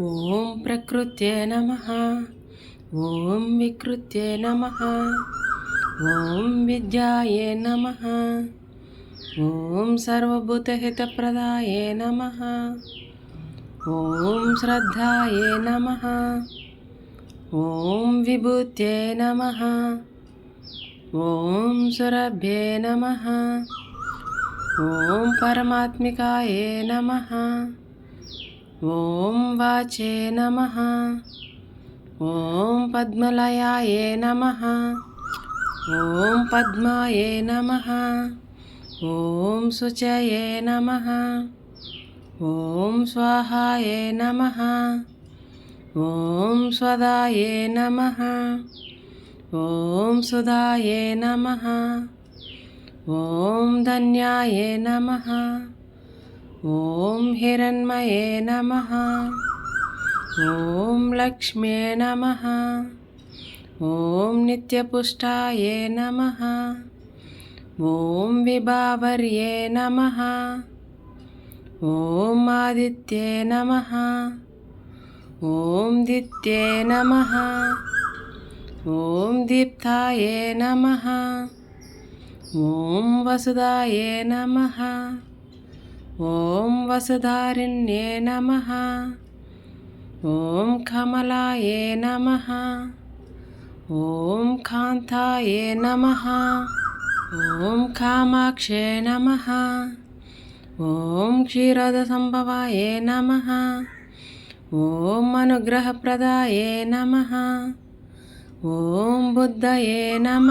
ఓం ప్రకృత్యే నమ. ఓం వికృత్యే నమ. ఓం విద్యాయే నమ. ఓం సర్వభూతహితప్రదాయే నమ. ఓం శ్రద్ధాయే నమ. ఓం విభూత్యే నమ. ఓం సురభ్యే నమ. ఓం పరమాత్మికాయే నమ. ఓం వాచే నమ ఓం పద్మలయాయే నమ ఓం పద్మాయే నమ ఓం శుచయే నమ ఓం స్వాహాయే నమ ఓం స్వదాయే నమ ఓం సుధాయే నమ ఓం ధన్యాయే నమ ఓం హిరణ్మయే నమ. ఓం లక్ష్మే నమ. ఓం నిత్యపుష్టాయే నమ. ఓం విభావర్యే నమ. ఓం ఆదిత్యే నమ. ఓం దిత్యే నమ. ఓం దీప్తాయే నమ. ఓం వసుదాయే నమ. ఓం వసుధారిణ్యే నమ. ఓం కమలాయే నమ. ఓం కాంతాయే నమ. ఓం కామాక్షే నమ. ఓం క్షీరదసంభవాయే నమ. ఓం అనుగ్రహప్రదాయే నమ. ఓం బుద్ధయే నమ.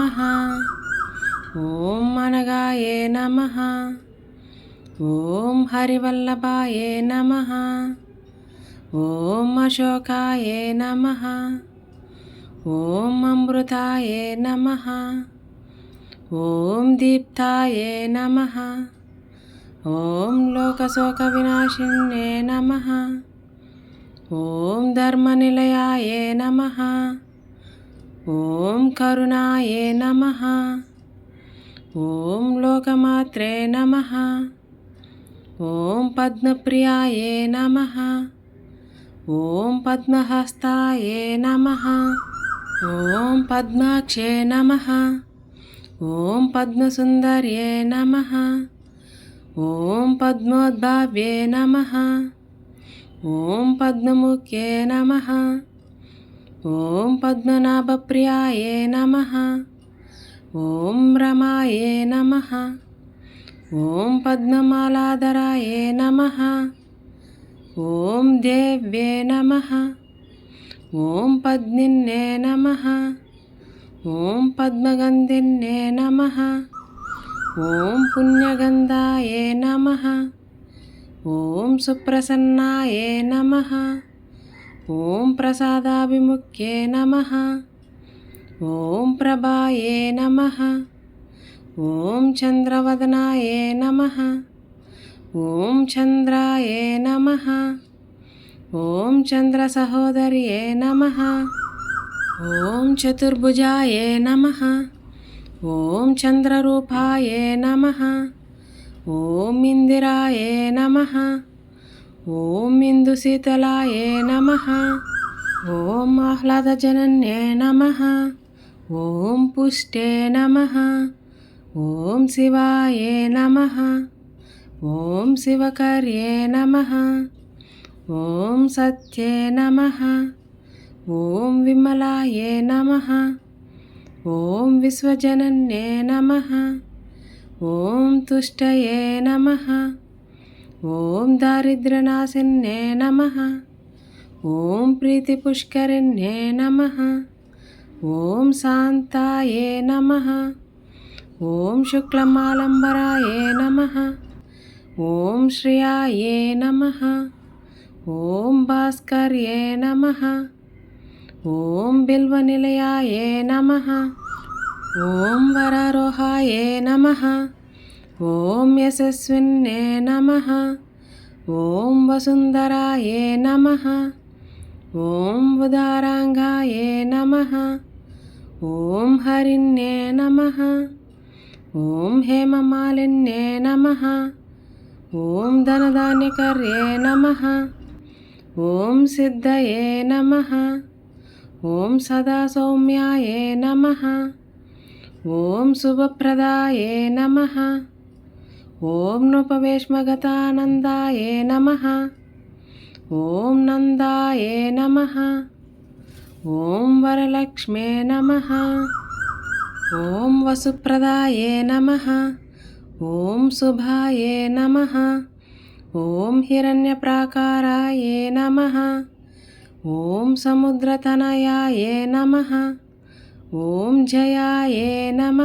ఓం అనగాయే నమ. ఓం హరివల్లభాయే నమ. ఓం అశోకాయ నమ. ఓం అమృతాయే నమ. ఓం దీప్తాయే నమ. ఓం లోకశోక వినాశిన్యే నమ. ఓం ధర్మనిలయాయే నమ. ఓం కరుణాయే నమ. ఓం లోకమాత్రే నమ. ఓం పద్మప్రియాయే నమ. ఓం పద్మహస్తాయే నమ. ఓం పద్మాక్షే నమ. ఓం పద్మసుందర్యే నమ. ఓం పద్మోద్భావ్యే నమ. ఓం పద్మముఖ్యే నమ. ఓం పద్మనాభప్రియాయే నమ. ఓం రమాయే నమ. ఓం పద్మమాలాధరాయే నమ. ఓం దేవ్యే నమ. ఓం పద్మిన్నే నమ. ఓం పద్మగంధిన్నే నమ. ఓం పుణ్యగంధాయే నమ. ఓం సుప్రసన్నాయే నమ. ఓం ప్రసాదాభిముఖ్యే నమ. ఓం ప్రభాయే నమ. ఓం చంద్రవదనాయ నమ. ఓం చంద్రాయ నమ. ఓం చంద్ర చంద్రసహోదర్యే నమ. ఓం చతుర్భుజాయ నమ. ఓం చంద్రరూపాయ నమ. ఓం ఇందిరాయ నమ. ఓం ఇందుశీతలాయే నమ. ఓం ఆహ్లాదజనన్యే నమ. ఓం పుష్టే నమ. ఓం శివాయే నమ. ఓం శివకర్యే నమ. ఓం సత్యే నమ. ఓం విమలాయే నమ. ఓం విశ్వజనన్యే నమ. ఓం తుష్టయే నమ. ఓం దారిద్రనాశిన్యే నమ. ఓం ప్రీతిపుష్కరిణ్యే నమ. ఓం శాంతాయే నమ. ఓం శుక్లమాలంబరాయే నమ. ఓం శ్రియాయే నమ. ఓం భాస్కర్యే నమ. ఓం బిల్వనిలయాయే నమ. ఓం వరారోహాయే నమ. ఓం యశస్విన్నే నమ. ఓం వసుంధరాయే నమ. ఓం ఉదారాంగాయే నమ. ఓం హరిణ్యే నమ. ఓం హేమమాలిన్యే నమ. ఓం ధనధాన్యకర్యే నమ. ఓం సిద్ధయే నమ. ఓం సదా సౌమ్యాయే నమ. ఓం శుభప్రదాయే నమ. ఓం నృపవేష్మగతానందాయే నమ. ఓం నందాయే నమ. ఓం వరలక్ష్మే నమ. ఓం వసుప్రదాయే నమ. ఓం శుభాయే నమ. ఓం హిరణ్యప్రాకారాయే నమ. ఓం సముద్రతనయాయే నమ. ఓం జయాయే నమ.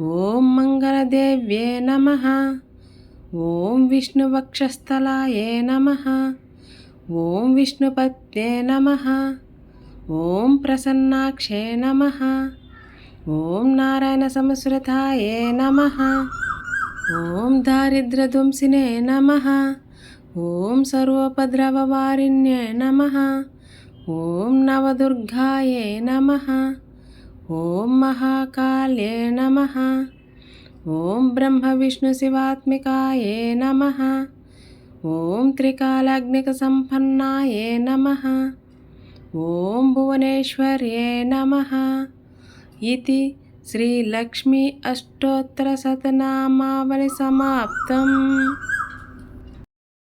ఓం మంగళదేవ్యే నమ. ఓం విష్ణువక్షస్థలాయే నమ. ఓం విష్ణుపత్యే నమ. ఓం ప్రసన్నాక్షే నమ. ॐ विष्णुपत्ये नमः ॐ प्रसन्नाक्षे नमः ॐ नारायणसंस्कृताये नमः ॐ दारिद्र्यध्वंसिने नमः ॐ सर्वोपद्रववारिण्ये नमः ॐ नवदुर्गाये नमः ॐ महाकाल्ये नमः ॐ ब्रह्मविष्णुशिवात्मिकाये नमः ॐ त्रिकालाग्निकसम्पन्नाये नमः ॐ ఇది శ్రీలక్ష్మి అష్టోత్తర శతనామావళి సమాప్తం